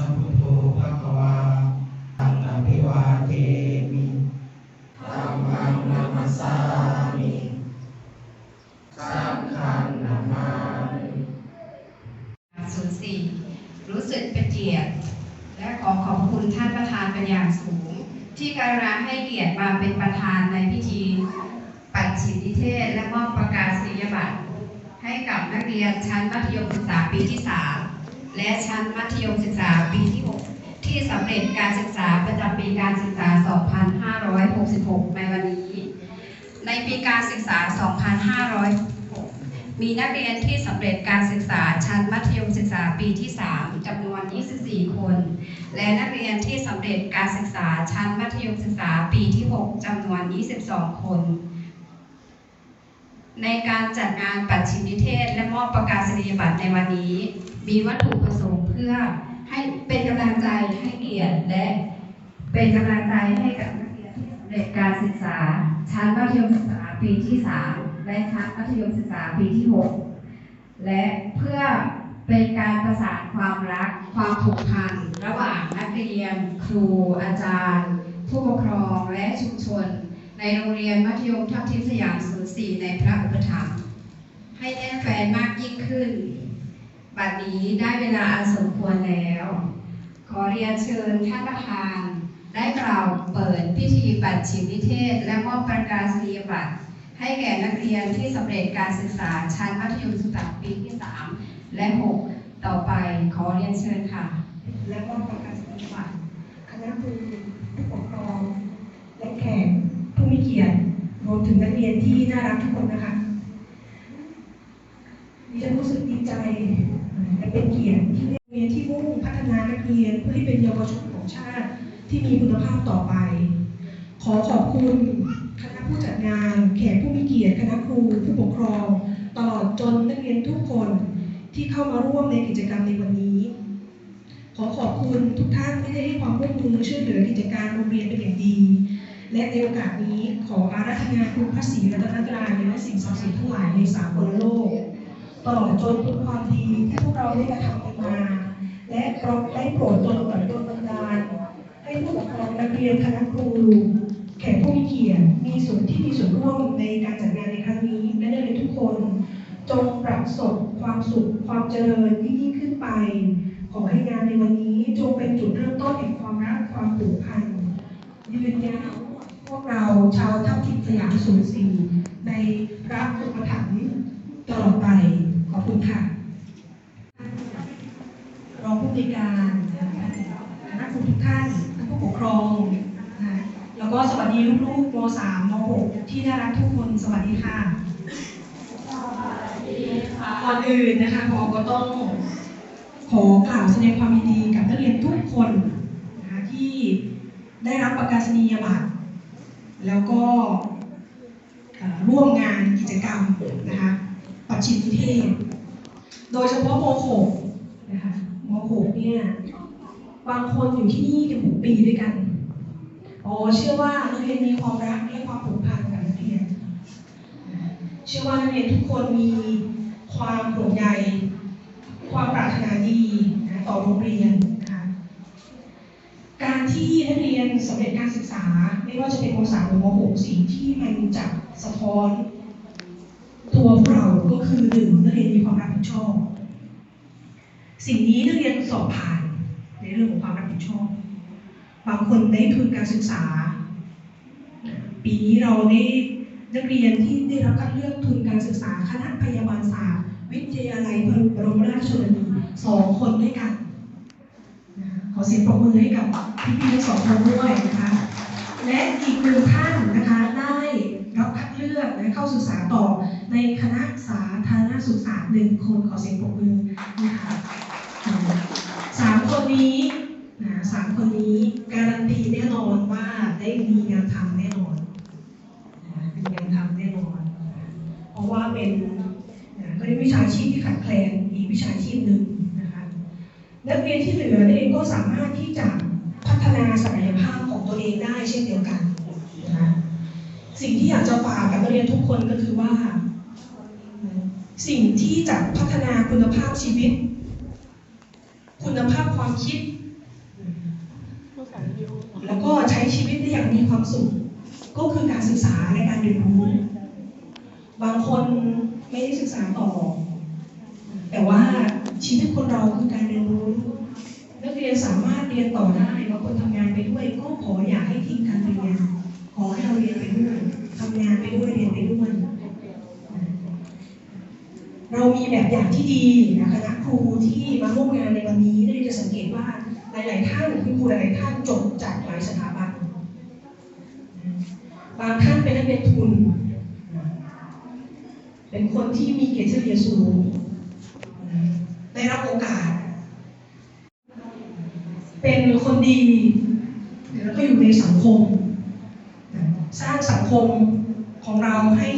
สัมพุทโธภะคะวาอัตตาภิวาเทมิธัมมังนามัสสามิสังฆังนามามิศูนย์สี่รู้สึกเป็นเกียรติ และขอขอบคุณท่านประธานเป็นอย่างสูง ที่กรุณาให้เกียรติมาเป็นประธานในพิธีปัดฉิมนิเทศและมอบประกาศนียบัตรให้กับนักเรียนชั้นมัธยมศึกษาปีที่3 และชั้นมัธยมศึกษาปีที่ 6 ที่สำเร็จการศึกษาประจำปีการศึกษา 2566 ในวันนี้ ในปีการศึกษา 2566มีนักเรียนที่สำเร็จการศึกษาชั้นมัธยมศึกษาปีที่ 3จำนวน 24 คน และนักเรียนที่สำเร็จการศึกษาชั้นมัธยมศึกษาปีที่ 6จำนวน 22 คน ในการจัดงานปัดชิมนิเทศ อบประกาศนียบัตรในวันนี้ มีวัตถุประสงค์เพื่อให้เป็นกำลังใจให้เกียรติและเป็นกำลังใจให้กับนักเรียนที่สำเร็จการศึกษา ชั้นมัธยมศึกษาปีที่ 3 และชั้นมัธยมศึกษาปีที่ 6 และเพื่อเป็นการประสานความรักความผูกพันระหว่างนักเรียน ครูอาจารย์ ผู้ปกครองและชุมชน ในโรงเรียนมัธยมทับทิมสยาม04ในพระอุปถัมภ์ ให้แน่นแฟนมากยิ่งขึ้น บัดนี้ได้เวลาอันสมควรแล้ว ขอเรียนเชิญท่านประธาน ได้กล่าวเปิดพิธีบัตรชิมนิเทศ และมอบประกาศนียบัตรให้แก่นักเรียนที่สำเร็จการศึกษาชั้นมัธยมศึกษาปีที่ 3 และ 6 ต่อไปขอเรียนเชิญค่ะ และก็ประกาศนียบัตรคณะครูผู้ปกครอง และแขกผู้มีเกียรติรวมถึงนักเรียนที่น่ารักทุกคนนะคะ ดิฉันรู้สึกดีใจและเป็นเกียรติที่ได้เรียนที่มุ่งพัฒนานักเรียนเพื่อให้เป็นเยาวชนของชาติที่มีคุณภาพต่อไป ขอขอบคุณคณะผู้จัดงาน แขกผู้มีเกียรติคณะครูผู้ปกครอง ตลอดจนนักเรียนทุกคนที่เข้ามาร่วมในกิจกรรมในวันนี้ ขอขอบคุณทุกท่านที่ได้ให้ความร่วมมือช่วยเหลือกิจการโรงเรียนเป็นอย่างดี และในโอกาสนี้ขออาราธนาคุณพระศรีรัตนตรัยและสิ่งศักดิ์สิทธิ์ทั้งหลายในสากลโลก ตลอดจนคุณความดีที่พวกเราได้กระทำกันมา และโปรดได้โปรดตนกับตนบันดาลให้ผู้ปกครองนักเรียนคณะครู แขกผู้มีเกียรติมีส่วนที่มีส่วนร่วมในการจัดงานในครั้งนี้และนักเรียนทุกคน จงปรับสดความสุขความเจริญยิ่งยิ่งขึ้นไป ขอให้งานในวันนี้จงเป็นจุดเริ่มต้นแห่งความรักความผูกพันยืนยาวพวกเราชาวทัพทิมสยามสูนย์สี่ในพระอุปถัมภ์ตลอดไป ขอบ คุณค่ะ รองผู้ในวยการนะคะคณะครูทุกท่านท่านผู้ปกครองนะคะแล้วก็สวัสดีลูกๆม .3 ม .6 ที่น่ารักทุกคนสวัสดีค่ะก่อนอื่นนะคะพอก็ต้องขอกล่าวแสดงความยินดีกับนักเรียนทุกคนนะคะที่ได้รับประกาศนียบัตรแล้วก็เอ่อร่วมงานกิจกรรมนะคะปัจฉิมนิเทศ โดยเฉพาะม .6 นะคะม .6 เนี่ย บางคนอยู่ที่นี่กันหกปีด้วยกัน อ๋อ เชื่อว่านักเรียนมีความรักและความผูกพันกับนักเรียน เชื่อว่านักเรียนทุกคนมีความห่วงใย ความปรารถนาดีนะต่อโรงเรียนนะคะการที่นักเรียนสำเร็จการศึกษา ไม่ว่าจะเป็นม .3 หรือม .6 สิ่งที่มันจะสะท้อน ตัวพวกเราก็คือหนึ่งนักเรียนมีความรับผิดชอบ สิ่งนี้นักเรียนสอบผ่านในเรื่องของความรับผิดชอบบางคนได้ทุนการศึกษา ปีนี้เราได้นักเรียนที่ได้รับคัดเลือกทุนการศึกษาคณะพยาบาลศาสตร์ วิทยาลัยบรมราชชนนีสองคนด้วยกันขอเสียงปรบมือให้กับพี่ๆทั้งสองคนด้วยนะคะ และอีกหนึ่งท่านนะคะได้รับคัดเลือกและเข้าศึกษาต่อในคณะสาธารณสุขศาสตร์หนึ่งคนขอเสียงปรบมือนะคะ สามคนนี้นะสามคนนี้การันตีแน่นอนว่าได้มีงานทำแน่นอนนะมีงานทำแน่นอนนะเพราะว่าเป็นนะก็เป็นวิชาชีพที่ขาดแคลนอีกวิชาชีพหนึ่งนะคะนักเรียนที่เหลือเองก็สามารถที่จะพัฒนาศักยภาพของตัวเองได้เช่นเดียวกันนะคะสิ่งที่อยากจะฝากกับนักเรียนทุกคนก็คือว่า สิ่งที่จะพัฒนาคุณภาพชีวิต คุณภาพความคิด แล้วก็ใช้ชีวิตได้อย่างมีความสุข ก็คือการศึกษาในการเรียนรู้ บางคนไม่ได้ศึกษาต่อ แต่ว่าชีวิตคนเราคือการเรียนรู้ นักเรียนสามารถเรียนต่อได้บางคนทำงานไปด้วย ก็ขออยากให้ทิ้งการเรียน ขอให้เราเรียนไปด้วยทำงานไปด้วย เรามีแบบอย่างที่ดีนะคณะครูที่มาร่วมงานในวันนี้ได้จะสังเกตว่าหลาย ๆ ท่านคุณครูหลาย ๆ ท่านจบจากหลายสถาบัน บางท่านเป็นนักเรียนทุน เป็นคนที่มีเกียรติเฉลี่ยสูง ได้รับโอกาส เป็นคนดีแล้วก็อยู่ในสังคม สร้างสังคมของเราให้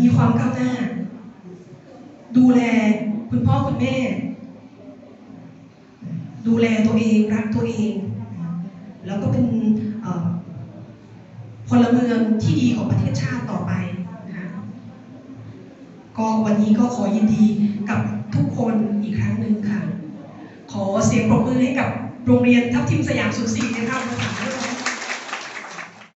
มีความก้าวหน้า ดูแลคุณพ่อคุณแม่ ดูแลตัวเองรักตัวเอง แล้วก็เป็นพลเมืองที่ดีของประเทศชาติต่อไปนะคะก็วันนี้ก็ขอยินดีกับทุกคนอีกครั้งหนึ่งค่ะ ขอเสียงปรบมือให้กับโรงเรียนทัพทิมสยามสุขศรีนะคะภาษาด้วย